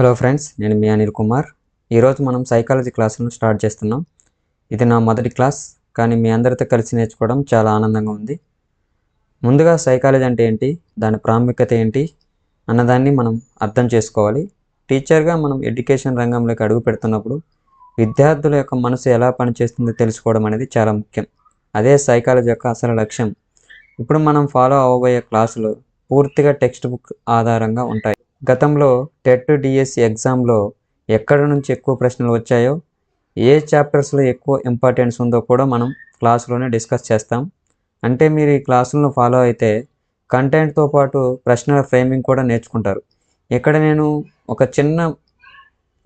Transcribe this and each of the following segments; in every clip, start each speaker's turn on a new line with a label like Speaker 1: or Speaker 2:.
Speaker 1: Hello friends నేను మీ అనిల్ కుమార్. ఈరోజు మనం సైకాలజీ క్లాసులను స్టార్ట్ చేస్తున్నాం. ఇది నా మొదటి క్లాస్ కానీ మీ అందరితో కలిసి నేర్చుకోవడం చాలా ఆనందంగా ఉంది. ముందుగా సైకాలజీ అంటే ఏంటి దాని ప్రాముఖ్యత ఏంటి అన్నదాన్ని మనం అర్థం చేసుకోవాలి. టీచర్గా మనం ఎడ్యుకేషన్ రంగంలోకి అడుగు పెడుతున్నప్పుడు విద్యార్థుల యొక్క మనసు ఎలా పనిచేస్తుందో తెలుసుకోవడం అనేది చాలా ముఖ్యం. అదే సైకాలజీ యొక్క అసలు లక్ష్యం. ఇప్పుడు మనం ఫాలో అవ్వబోయే క్లాసులు పూర్తిగా టెక్స్ట్ బుక్ ఆధారంగా ఉంటాయి. గతంలో టెట్ డిఎస్సి ఎగ్జామ్లో ఎక్కడ నుంచి ఎక్కువ ప్రశ్నలు వచ్చాయో ఏ చాప్టర్స్లో ఎక్కువ ఇంపార్టెన్స్ ఉందో కూడా మనం క్లాసులోనే డిస్కస్ చేస్తాం. అంటే మీరు ఈ క్లాసులను ఫాలో అయితే కంటెంట్తో పాటు ప్రశ్నల ఫ్రేమింగ్ కూడా నేర్చుకుంటారు. ఇక్కడ నేను ఒక చిన్న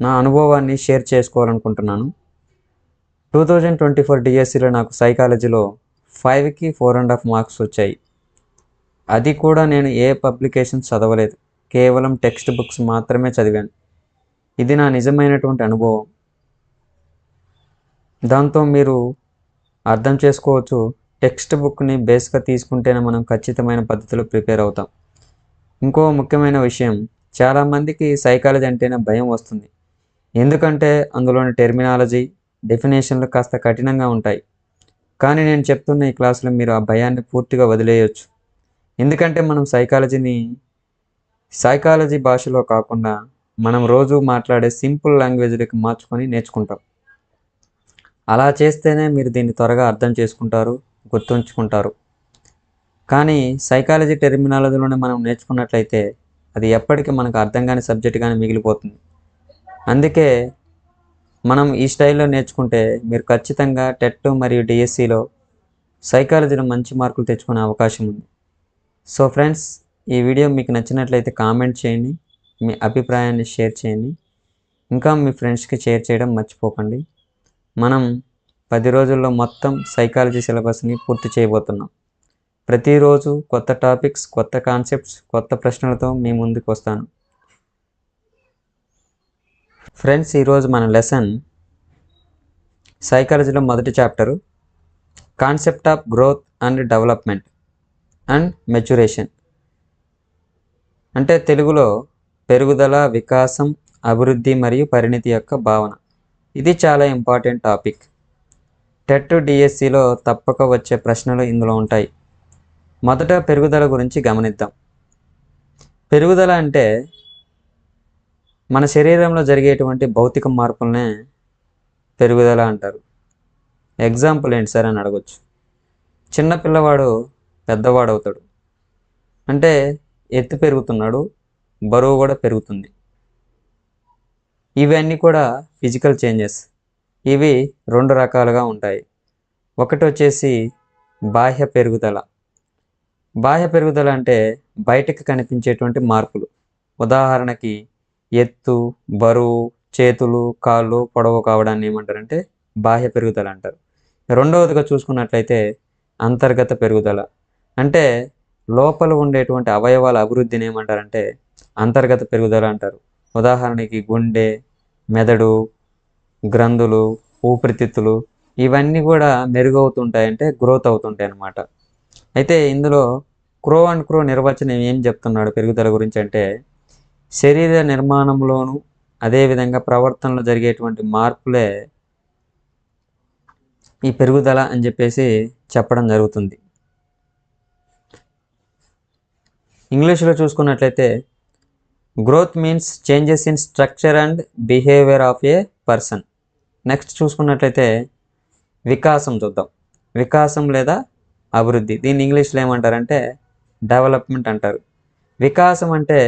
Speaker 1: నా అనుభవాన్ని షేర్ చేసుకోవాలనుకుంటున్నాను. టూ థౌజండ్ ట్వంటీ ఫోర్ డిఎస్సిలో నాకు సైకాలజీలో ఫైవ్కి ఫోర్ అండ్ హాఫ్ మార్క్స్ వచ్చాయి. అది కూడా నేను ఏ పబ్లికేషన్ చదవలేదు. కేవలం టెక్స్ట్ బుక్స్ మాత్రమే చదివాను. ఇది నా నిజమైనటువంటి అనుభవం. దాంతో మీరు అర్థం చేసుకోవచ్చు టెక్స్ట్ బుక్ని బేస్గా తీసుకుంటేనే మనం ఖచ్చితమైన పద్ధతిలో ప్రిపేర్ అవుతాం. ఇంకో ముఖ్యమైన విషయం చాలామందికి సైకాలజీ అంటేనే భయం వస్తుంది. ఎందుకంటే అందులోని టెర్మినాలజీ డెఫినేషన్లు కాస్త కఠినంగా ఉంటాయి. కానీ నేను చెప్తున్న ఈ క్లాసులో మీరు ఆ భయాన్ని పూర్తిగా వదిలేయచ్చు. ఎందుకంటే మనం సైకాలజీని సైకాలజీ భాషలో కాకుండా మనం రోజు మాట్లాడే సింపుల్ లాంగ్వేజ్లోకి మార్చుకొని నేర్చుకుంటాం. అలా చేస్తేనే మీరు దీన్ని త్వరగా అర్థం చేసుకుంటారు గుర్తుంచుకుంటారు. కానీ సైకాలజీ టెర్మినాలజీలోనే మనం నేర్చుకున్నట్లయితే అది ఎప్పటికీ మనకు అర్థం కాని సబ్జెక్ట్ కానీ మిగిలిపోతుంది. అందుకే మనం ఈ స్టైల్లో నేర్చుకుంటే మీరు ఖచ్చితంగా టెట్ మరియు డిఎస్సిలో సైకాలజీలో మంచి మార్కులు తెచ్చుకునే అవకాశం ఉంది. సో ఫ్రెండ్స్ ఈ వీడియో మీకు నచ్చినట్లయితే కామెంట్ చేయండి మీ అభిప్రాయాన్ని షేర్ చేయండి ఇంకా మీ ఫ్రెండ్స్కి షేర్ చేయడం మర్చిపోకండి. మనం పది రోజుల్లో మొత్తం సైకాలజీ సిలబస్ని పూర్తి చేయబోతున్నాం. ప్రతిరోజు కొత్త టాపిక్స్ కొత్త కాన్సెప్ట్స్ కొత్త ప్రశ్నలతో మీ ముందుకు వస్తాను. ఫ్రెండ్స్ ఈరోజు మన లెసన్ సైకాలజీలో మొదటి chapter concept of growth and development and maturation. అంటే తెలుగులో పెరుగుదల వికాసం అభివృద్ధి మరియు పరిణితి యొక్క భావన. ఇది చాలా ఇంపార్టెంట్ టాపిక్. టెట్ డిఎస్సిలో తప్పక వచ్చే ప్రశ్నలు ఇందులో ఉంటాయి. మొదట పెరుగుదల గురించి గమనిద్దాం. పెరుగుదల అంటే మన శరీరంలో జరిగేటువంటి భౌతిక మార్పులనే పెరుగుదల అంటారు. ఎగ్జాంపుల్ ఏంటి సార్ అని అడగచ్చు. చిన్న పిల్లవాడు పెద్దవాడు అవుతాడు అంటే ఎత్తు పెరుగుతున్నాడు బరువు కూడా పెరుగుతుంది. ఇవన్నీ కూడా ఫిజికల్ చేంజెస్. ఇవి రెండు రకాలుగా ఉంటాయి. ఒకటి వచ్చేసి బాహ్య పెరుగుదల. బాహ్య పెరుగుదల అంటే బయటకు కనిపించేటువంటి మార్పులు. ఉదాహరణకి ఎత్తు బరువు చేతులు కాళ్ళు పొడవు కావడాన్ని ఏమంటారంటే బాహ్య పెరుగుదల అంటారు. రెండవదిగా చూసుకున్నట్లయితే అంతర్గత పెరుగుదల. అంటే లోపల ఉండేటువంటి అవయవాల అభివృద్ధిని ఏమంటారంటే అంతర్గత పెరుగుదల అంటారు. ఉదాహరణకి గుండె మెదడు గ్రంథులు ఊపిరితిత్తులు ఇవన్నీ కూడా మెరుగవుతుంటాయంటే గ్రోత్ అవుతుంటాయి అన్నమాట. అయితే ఇందులో క్రో అండ్ క్రో నిర్వచనం ఏం చెప్తున్నాడు పెరుగుదల గురించి అంటే శరీర నిర్మాణంలోను అదేవిధంగా ప్రవర్తనలో జరిగేటువంటి మార్పులే ఈ పెరుగుదల అని చెప్పేసి చెప్పడం జరుగుతుంది. ఇంగ్లీష్లో చూసుకున్నట్లయితే growth means changes in structure and behaviour of a person next చూసుకున్నట్లయితే వికాసం చూద్దాం. వికాసం లేదా అభివృద్ధి. దీన్ని ఇంగ్లీష్లో ఏమంటారంటే డెవలప్మెంట్ అంటారు. వికాసం అంటే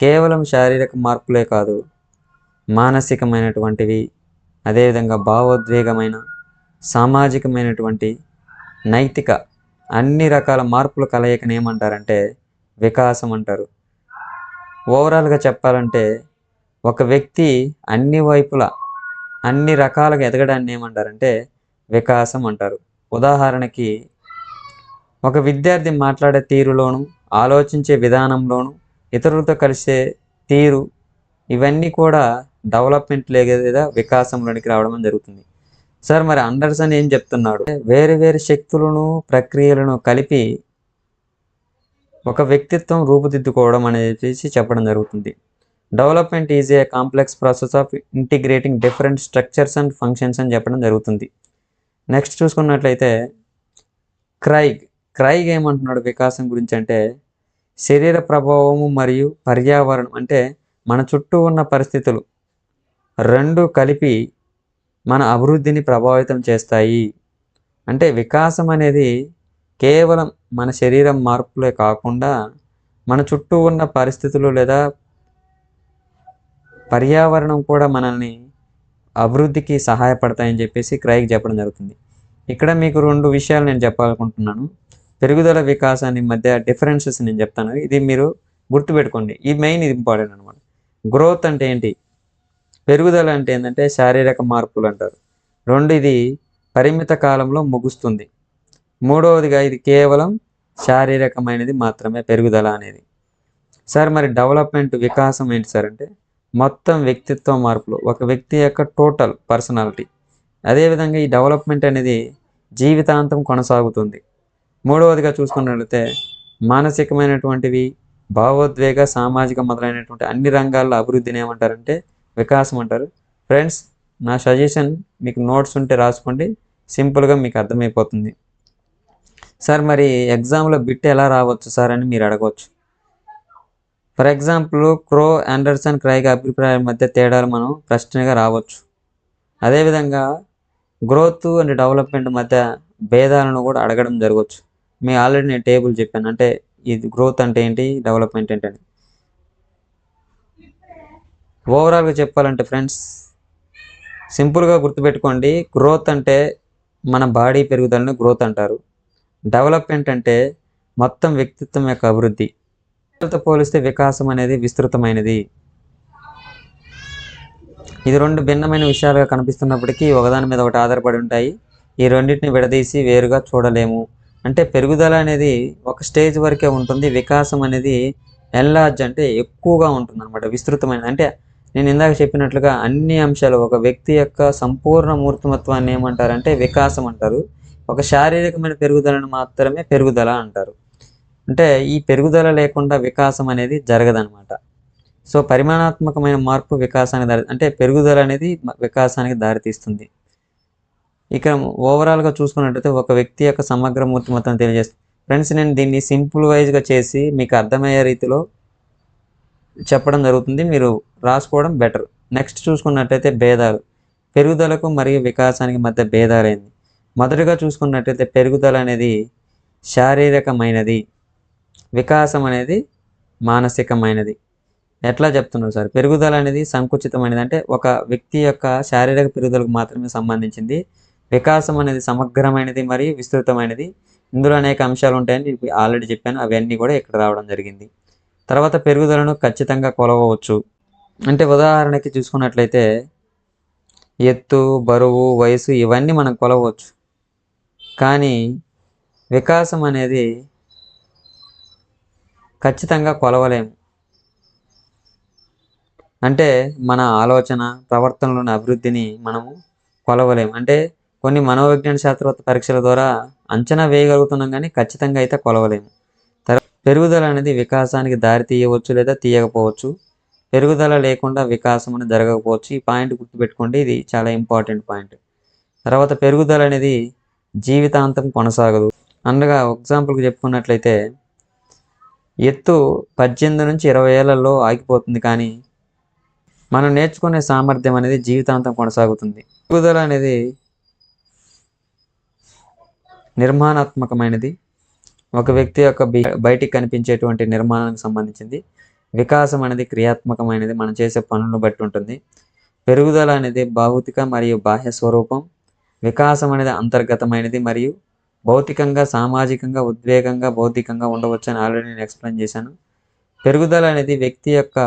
Speaker 1: కేవలం శారీరక మార్పులే కాదు మానసికమైనటువంటివి అదేవిధంగా భావోద్వేగమైన సామాజికమైనటువంటి నైతిక అన్ని రకాల మార్పుల కలయికను ఏమంటారంటే వికాసం అంటారు ఓవరాల్గా చెప్పాలంటే ఒక వ్యక్తి అన్ని వైపులా అన్ని రకాలుగా ఎదగడాన్ని ఏమంటారంటే వికాసం అంటారు ఉదాహరణకి ఒక విద్యార్థి మాట్లాడే తీరులోను ఆలోచించే విధానంలోను ఇతరులతో కలిసే తీరు ఇవన్నీ కూడా డెవలప్మెంట్ లేదా వికాసంలోనికి రావడం జరుగుతుంది. సార్ మరి అండర్సన్ ఏం చెప్తున్నాడు? వేరు వేరు శక్తులను ప్రక్రియలను కలిపి ఒక వ్యక్తిత్వం రూపుదిద్దుకోవడం అనేది చెప్పడం జరుగుతుంది. Development is a complex process of integrating different structures and functions అని చెప్పడం జరుగుతుంది. నెక్స్ట్ చూసుకున్నట్లయితే క్రైగ్ క్రైగ్ ఏమంటున్నాడు వికాసం గురించి అంటే శరీర ప్రభావము మరియు పర్యావరణం అంటే మన చుట్టూ ఉన్న పరిస్థితులు రెండు కలిపి మన అభివృద్ధిని ప్రభావితం చేస్తాయి. అంటే వికాసం అనేది కేవలం మన శరీరం మార్పులే కాకుండా మన చుట్టూ ఉన్న పరిస్థితులు లేదా పర్యావరణం కూడా మనల్ని అభివృద్ధికి సహాయపడతాయని చెప్పేసి క్రైకి చెప్పడం జరుగుతుంది. ఇక్కడ మీకు రెండు విషయాలు నేను చెప్పాలనుకుంటున్నాను. పెరుగుదల వికాసాన్ని మధ్య డిఫరెన్సెస్ నేను చెప్తాను. ఇది మీరు గుర్తుపెట్టుకోండి. ఈ మెయిన్ ఇది ఇంపార్టెంట్ అనమాట గ్రోత్ అంటే ఏంటి? పెరుగుదల అంటే ఏంటంటే శారీరక మార్పులు అంటారు. రెండు ఇది పరిమిత కాలంలో ముగుస్తుంది. మూడవదిగా ఇది కేవలం శారీరకమైనది మాత్రమే పెరుగుదల అనేది. సార్ మరి డెవలప్మెంట్ వికాసం ఏంటి సార్ అంటే మొత్తం వ్యక్తిత్వ మార్పులు ఒక వ్యక్తి యొక్క టోటల్ పర్సనాలిటీ. అదేవిధంగా ఈ డెవలప్మెంట్ అనేది జీవితాంతం కొనసాగుతుంది. మూడవదిగా చూసుకున్నట్లయితే మానసికమైనటువంటివి భావోద్వేగ సామాజిక మొదలైనటువంటి అన్ని రంగాల్లో అభివృద్ధిని ఏమంటారంటే వికాసం అంటారు. ఫ్రెండ్స్ నా సజెషన్ మీకు నోట్స్ ఉంటే రాసుకోండి. సింపుల్గా మీకు అర్థమైపోతుంది. సార్ మరి ఎగ్జామ్లో బిట్ ఎలా రావచ్చు సార్ అని మీరు అడగవచ్చు for example Crow Anderson Craig అభిప్రాయం మధ్య తేడాలు మనం ప్రశ్నగా రావచ్చు. అదేవిధంగా గ్రోత్ అండ్ డెవలప్మెంట్ మధ్య భేదాలను కూడా అడగడం జరగవచ్చు మీ ఆల్రెడీ నేను టేబుల్ చెప్పాను. అంటే ఇది గ్రోత్ అంటే ఏంటి డెవలప్మెంట్ ఏంటని ఓవరాల్గా చెప్పాలంటే ఫ్రెండ్స్ సింపుల్గా గుర్తుపెట్టుకోండి. గ్రోత్ అంటే మన బాడీ పెరుగుదలని గ్రోత్ అంటారు. డెవలప్మెంట్ అంటే మొత్తం వ్యక్తిత్వం యొక్క అభివృద్ధి. తో పోలిస్తే వికాసం అనేది విస్తృతమైనది. ఇది రెండు భిన్నమైన విషయాలుగా కనిపిస్తున్నప్పటికీ ఒకదాని మీద ఒకటి ఆధారపడి ఉంటాయి. ఈ రెండింటిని విడదీసి వేరుగా చూడలేము. అంటే పెరుగుదల అనేది ఒక స్టేజ్ వరకే ఉంటుంది. వికాసం అనేది ఎన్లార్జ్ అంటే ఎక్కువగా ఉంటుంది అనమాట విస్తృతమైన అంటే నేను ఇందాక చెప్పినట్లుగా అన్ని అంశాలు ఒక వ్యక్తి యొక్క సంపూర్ణ మూర్తిమత్వాన్ని ఏమంటారంటే వికాసం అంటారు. ఒక శారీరకమైన పెరుగుదలను మాత్రమే పెరుగుదల అంటారు. అంటే ఈ పెరుగుదల లేకుండా వికాసం అనేది జరగదనమాట సో పరిమాణాత్మకమైన మార్పు వికాసానికి దారి అంటే పెరుగుదల అనేది వికాసానికి దారితీస్తుంది. ఇక్కడ ఓవరాల్గా చూసుకున్నట్టయితే ఒక వ్యక్తి యొక్క సమగ్ర మూర్తిమత్వం తెలియజేస్తుంది ఫ్రెండ్స్ నేను దీన్ని సింపుల్ వైజ్గా చేసి మీకు అర్థమయ్యే రీతిలో చెప్పడం జరుగుతుంది. మీరు రాసుకోవడం బెటర్. నెక్స్ట్ చూసుకున్నట్టయితే భేదాలు. పెరుగుదలకు మరియు వికాసానికి మధ్య భేదాలైంది మొదటగా చూసుకున్నట్లయితే పెరుగుదల అనేది శారీరకమైనది వికాసం అనేది మానసికమైనది. ఎట్లా చెప్తున్నారు సార్? పెరుగుదల అనేది సంకుచితమైనది అంటే ఒక వ్యక్తి యొక్క శారీరక పెరుగుదలకు మాత్రమే సంబంధించింది. వికాసం అనేది సమగ్రమైనది మరియు విస్తృతమైనది. ఇందులో అనేక అంశాలు ఉంటాయని ఆల్రెడీ చెప్పాను. అవన్నీ కూడా ఇక్కడ రావడం జరిగింది. తర్వాత పెరుగుదలను ఖచ్చితంగా కొలవవచ్చు. అంటే ఉదాహరణకి చూసుకున్నట్లయితే ఎత్తు బరువు వయసు ఇవన్నీ మనం కొలవచ్చు. కానీ వికాసం అనేది ఖచ్చితంగా కొలవలేము. అంటే మన ఆలోచన ప్రవర్తనలోని అభివృద్ధిని మనము కొలవలేము. అంటే కొన్ని మనోవిజ్ఞాన శాస్త్రవేత్త పరీక్షల ద్వారా అంచనా వేయగలుగుతున్నాం కానీ ఖచ్చితంగా అయితే కొలవలేము. పెరుగుదల అనేది వికాసానికి దారి తీయవచ్చు లేదా తీయకపోవచ్చు. పెరుగుదల లేకుండా వికాసం అనేది జరగకపోవచ్చు. ఈ పాయింట్ గుర్తుపెట్టుకోండి. ఇది చాలా ఇంపార్టెంట్ పాయింట్. తర్వాత పెరుగుదల అనేది జీవితాంతం కొనసాగదు. అనగా ఎగ్జాంపుల్కి చెప్పుకున్నట్లయితే ఎత్తు పద్దెనిమిది నుంచి ఇరవై ఏళ్ళలో ఆగిపోతుంది కానీ మనం నేర్చుకునే సామర్థ్యం అనేది జీవితాంతం కొనసాగుతుంది. పెరుగుదల అనేది నిర్మాణాత్మకమైనది. ఒక వ్యక్తి యొక్క బయటికి కనిపించేటువంటి నిర్మాణానికి సంబంధించింది. వికాసం అనేది క్రియాత్మకమైనది. మనం చేసే పనులను బట్టి ఉంటుంది. పెరుగుదల అనేది భౌతిక మరియు బాహ్య స్వరూపం. వికాసం అనేది అంతర్గతమైనది మరియు భౌతికంగా సామాజికంగా ఉద్వేగంగా భౌతికంగా ఉండవచ్చు అని ఆల్రెడీ నేను ఎక్స్ప్లెయిన్ చేశాను. పెరుగుదల అనేది వ్యక్తి యొక్క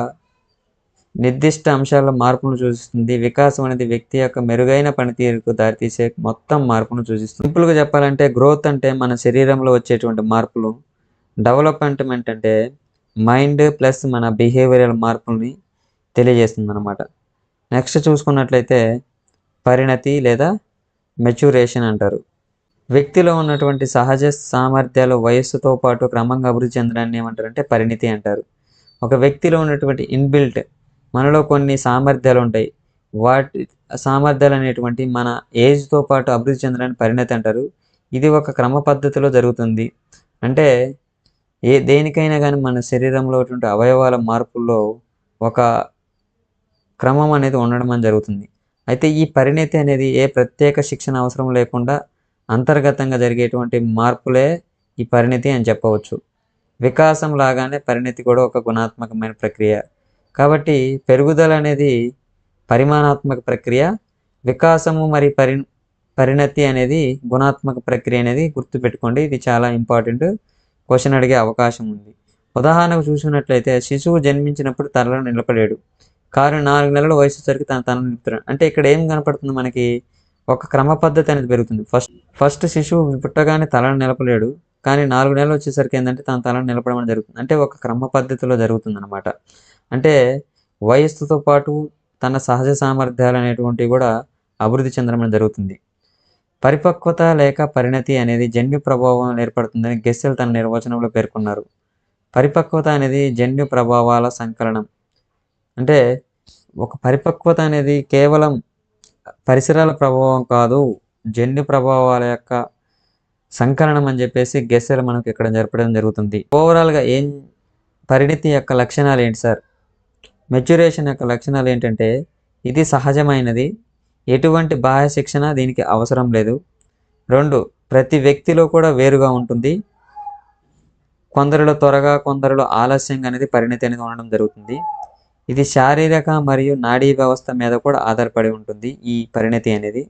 Speaker 1: నిర్దిష్ట అంశాల మార్పును సూచిస్తుంది. వికాసం అనేది వ్యక్తి యొక్క మెరుగైన పనితీరుకు దారితీసే మొత్తం మార్పును సూచిస్తుంది. సింపుల్గా చెప్పాలంటే గ్రోత్ అంటే మన శరీరంలో వచ్చేటువంటి మార్పులు. డెవలప్మెంట్ అంటే మైండ్ ప్లస్ మన బిహేవియరల్ మార్పుల్ని తెలియజేస్తుంది అనమాట నెక్స్ట్ చూసుకున్నట్లయితే పరిణతి లేదా మెచ్యూరేషన్ అంటారు. వ్యక్తిలో ఉన్నటువంటి సహజ సామర్థ్యాలు వయస్సుతో పాటు క్రమంగా అభివృద్ధి చెందడాన్ని ఏమంటారంటే పరిణితి అంటారు. ఒక వ్యక్తిలో ఉన్నటువంటి ఇన్బిల్ట్ మనలో కొన్ని సామర్థ్యాలు ఉంటాయి. వాటి సామర్థ్యాలు అనేటువంటి మన ఏజ్తో పాటు అభివృద్ధి చెందడానికి పరిణతి అంటారు. ఇది ఒక క్రమ పద్ధతిలో జరుగుతుంది. అంటే ఏ దేనికైనా కానీ మన శరీరంలో అటువంటి అవయవాల మార్పుల్లో ఒక క్రమం అనేది ఉండడం అని జరుగుతుంది. అయితే ఈ పరిణతి అనేది ఏ ప్రత్యేక శిక్షణ అవసరం లేకుండా అంతర్గతంగా జరిగేటువంటి మార్పులే ఈ పరిణతి అని చెప్పవచ్చు. వికాసం లాగానే పరిణతి కూడా ఒక గుణాత్మకమైన ప్రక్రియ. కాబట్టి పెరుగుదల అనేది పరిమాణాత్మక ప్రక్రియ. వికాసము మరి పరి పరిణతి అనేది గుణాత్మక ప్రక్రియ అనేది గుర్తుపెట్టుకోండి. ఇది చాలా ఇంపార్టెంట్ క్వశ్చన్ అడిగే అవకాశం ఉంది. ఉదాహరణకు చూసినట్లయితే శిశువు జన్మించినప్పుడు తలలో నిలబడేడు. కారు నాలుగు నెలల వయసు వచ్చరికి తన తనను నిలుపుతాడు అంటే ఇక్కడ ఏం కనపడుతుంది మనకి? ఒక క్రమ పద్ధతి అనేది పెరుగుతుంది. ఫస్ట్ ఫస్ట్ శిశువు పుట్టగానే తలను నిలపలేడు. కానీ నాలుగు నెలలు వచ్చేసరికి ఏంటంటే తన తలను నిలపడం జరుగుతుంది. అంటే ఒక క్రమ పద్ధతిలో జరుగుతుంది అనమాట అంటే వయస్సుతో పాటు తన సహజ సామర్థ్యాలు అనేటువంటివి కూడా అభివృద్ధి చెందడం అనేది జరుగుతుంది. పరిపక్వత లేక పరిణతి అనేది జన్యు ప్రభావం ఏర్పడుతుందని గెస్సెల్ తన నిర్వచనంలో పేర్కొన్నారు. పరిపక్వత అనేది జన్యు ప్రభావాల సంకలనం. అంటే ఒక పరిపక్వత అనేది కేవలం పరిసరాల ప్రభావం కాదు జన్యు ప్రభావాల యొక్క సంకలనం అని చెప్పేసి గెస్సెలు మనకు ఇక్కడ జరపడం జరుగుతుంది. ఓవరాల్గా ఏం పరిణితి యొక్క లక్షణాలు ఏంటి సార్? మెచ్యురేషన్ యొక్క లక్షణాలు ఏంటంటే ఇది సహజమైనది. ఎటువంటి బాహ్య శిక్షణ దీనికి అవసరం లేదు. రెండు ప్రతి వ్యక్తిలో కూడా వేరుగా ఉంటుంది. కొందరిలో త్వరగా కొందరిలో ఆలస్యంగా అనేది పరిణితి అనేది ఉండడం జరుగుతుంది. ఇది శారీరక మరియు నాడీ వ్యవస్థ మీద కూడా ఆధారపడి ఉంటుంది ఈ పరిణతి అనేది.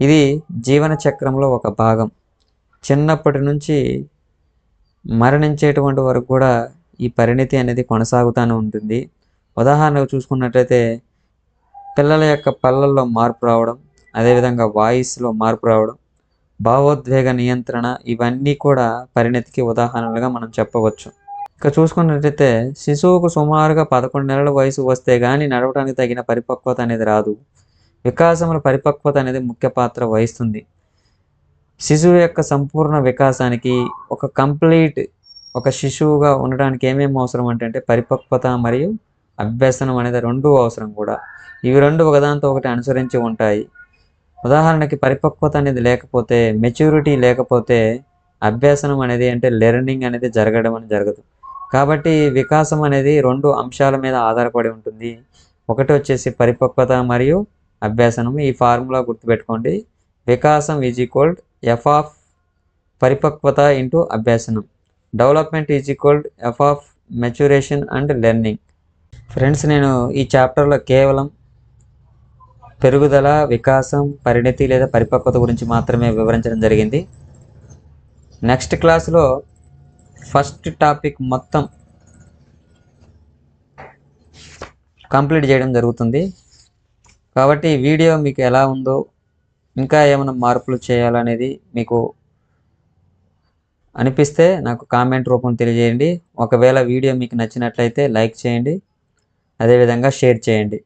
Speaker 1: ఇది జీవన చక్రంలో ఒక భాగం. చిన్నప్పటి నుంచి మరణించేటువంటి వరకు కూడా ఈ పరిణతి అనేది కొనసాగుతూనే ఉంటుంది. ఉదాహరణకు చూసుకున్నట్లయితే పిల్లల యొక్క పళ్ళల్లో మార్పు రావడం అదేవిధంగా వాయిస్లో మార్పు రావడం భావోద్వేగ నియంత్రణ ఇవన్నీ కూడా పరిణతికి ఉదాహరణలుగా మనం చెప్పవచ్చు. ఇక చూసుకున్నట్లయితే శిశువుకు సుమారుగా పదకొండు నెలల వయసు వస్తే కానీ నడవడానికి తగిన పరిపక్వత అనేది రాదు. వికాసంలో పరిపక్వత అనేది ముఖ్య పాత్ర వహిస్తుంది. శిశువు యొక్క సంపూర్ణ వికాసానికి ఒక కంప్లీట్ ఒక శిశువుగా ఉండడానికి ఏమేమి అవసరం అంటే పరిపక్వత మరియు అభ్యసనం అనేది రెండు అవసరం కూడా. ఇవి రెండు ఒకదానితో ఒకటి అనుసరించి ఉంటాయి. ఉదాహరణకి పరిపక్వత అనేది లేకపోతే మెచ్యూరిటీ లేకపోతే అభ్యసనం అనేది అంటే లెర్నింగ్ అనేది జరగడం అనేది జరగదు. కాబట్టి వికాసం అనేది రెండు అంశాల మీద ఆధారపడి ఉంటుంది. ఒకటి వచ్చేసి పరిపక్వత మరియు అభ్యాసనం. ఈ ఫార్ములా గుర్తుపెట్టుకోండి. వికాసం ఈజ్ ఈక్వల్డ్ ఎఫ్ ఆఫ్ పరిపక్వత into అభ్యాసనం. Development is equalled F of maturation and learning friends నేను ఈ చాప్టర్లో కేవలం పెరుగుదల వికాసం పరిణతి లేదా పరిపక్వత గురించి మాత్రమే వివరించడం జరిగింది. నెక్స్ట్ క్లాస్లో ఫస్ట్ టాపిక్ మొత్తం కంప్లీట్ చేయడం జరుగుతుంది. కాబట్టి వీడియో మీకు ఎలా ఉందో ఇంకా ఏమైనా మార్పులు చేయాలనేది మీకు అనిపిస్తే నాకు కామెంట్ రూపం తెలియజేయండి. ఒకవేళ వీడియో మీకు నచ్చినట్లయితే లైక్ చేయండి. అదేవిధంగా షేర్ చేయండి.